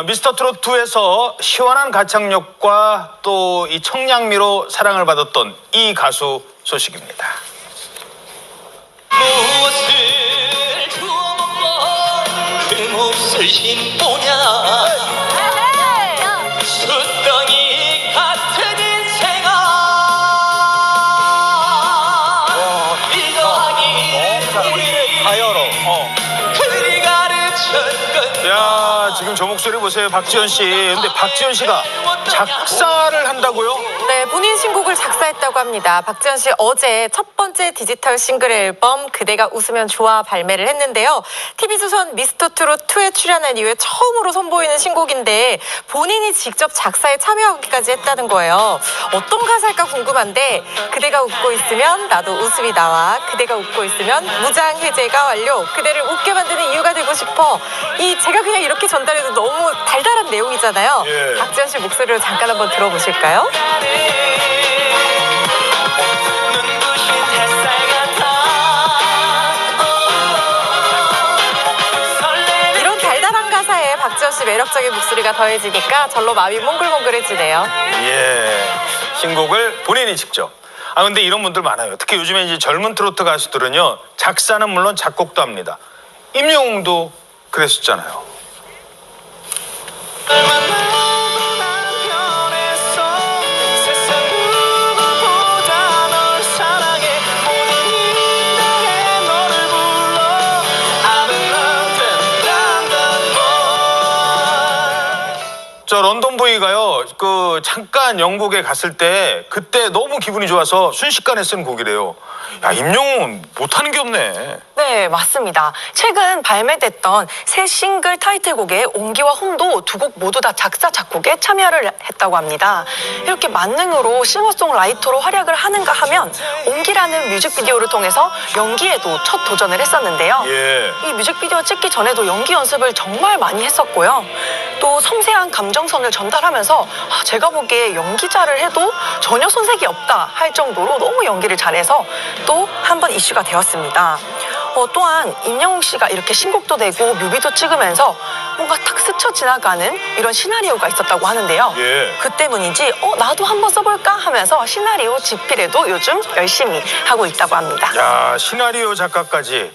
아, 미스터 트롯 2에서 시원한 가창력과 또 이 청량미로 사랑을 받았던 이 가수 소식입니다. 무엇을 주워 먹고 그 몫을 신보 야, 지금 저 목소리 보세요. 박지현 씨. 근데 박지현 씨가 작사를 한다고요? 네, 본인 신곡을 작사했다고 합니다. 박지현 씨 어제 첫 번째 디지털 싱글 앨범 그대가 웃으면 좋아 발매를 했는데요. TV조선 미스터 트롯 2에 출연한 이후에 처음으로 선보이는 신곡인데 본인이 직접 작사에 참여하기까지 했다는 거예요. 어떤 가사일까 궁금한데 그대가 웃고 있으면 나도 웃음이 나와 그대가 웃고 있으면 무장 해제가 완료 그대를 웃게 만드는 이유가 되고 싶어 이 제가 그냥 이렇게 전달해도 너무 달달한 내용이잖아요. 예. 박지현 씨 목소리로 잠깐 한번 들어보실까요? 이런 달달한 가사에 박지원 씨 매력적인 목소리가 더해지니까 절로 마음이 몽글몽글해지네요. 예. 신곡을 본인이 직접. 아, 근데 이런 분들 많아요. 특히 요즘에 이제 젊은 트로트 가수들은요, 작사는 물론 작곡도 합니다. 임영웅도 그랬었잖아요. 저 런던 보이가요, 그 잠깐 영국에 갔을 때 그때 너무 기분이 좋아서 순식간에 쓴 곡이래요. 야, 임영웅은 못하는 게 없네. 네, 맞습니다. 최근 발매됐던 새 싱글 타이틀곡의 온기와 홈도 두 곡 모두 다 작사, 작곡에 참여를 했다고 합니다. 이렇게 만능으로 싱어송라이터로 활약을 하는가 하면 온기라는 뮤직비디오를 통해서 연기에도 첫 도전을 했었는데요. 예. 이 뮤직비디오 찍기 전에도 연기 연습을 정말 많이 했었고요. 또 섬세한 감정선을 전달하면서 아, 제가 보기에 연기자를 해도 전혀 손색이 없다 할 정도로 너무 연기를 잘해서 또 한 번 이슈가 되었습니다. 어, 또한 임영웅 씨가 이렇게 신곡도 내고 뮤비도 찍으면서 뭔가 탁 스쳐 지나가는 이런 시나리오가 있었다고 하는데요. 예. 그 때문인지 어, 나도 한번 써볼까 하면서 시나리오 집필에도 요즘 열심히 하고 있다고 합니다. 야, 시나리오 작가까지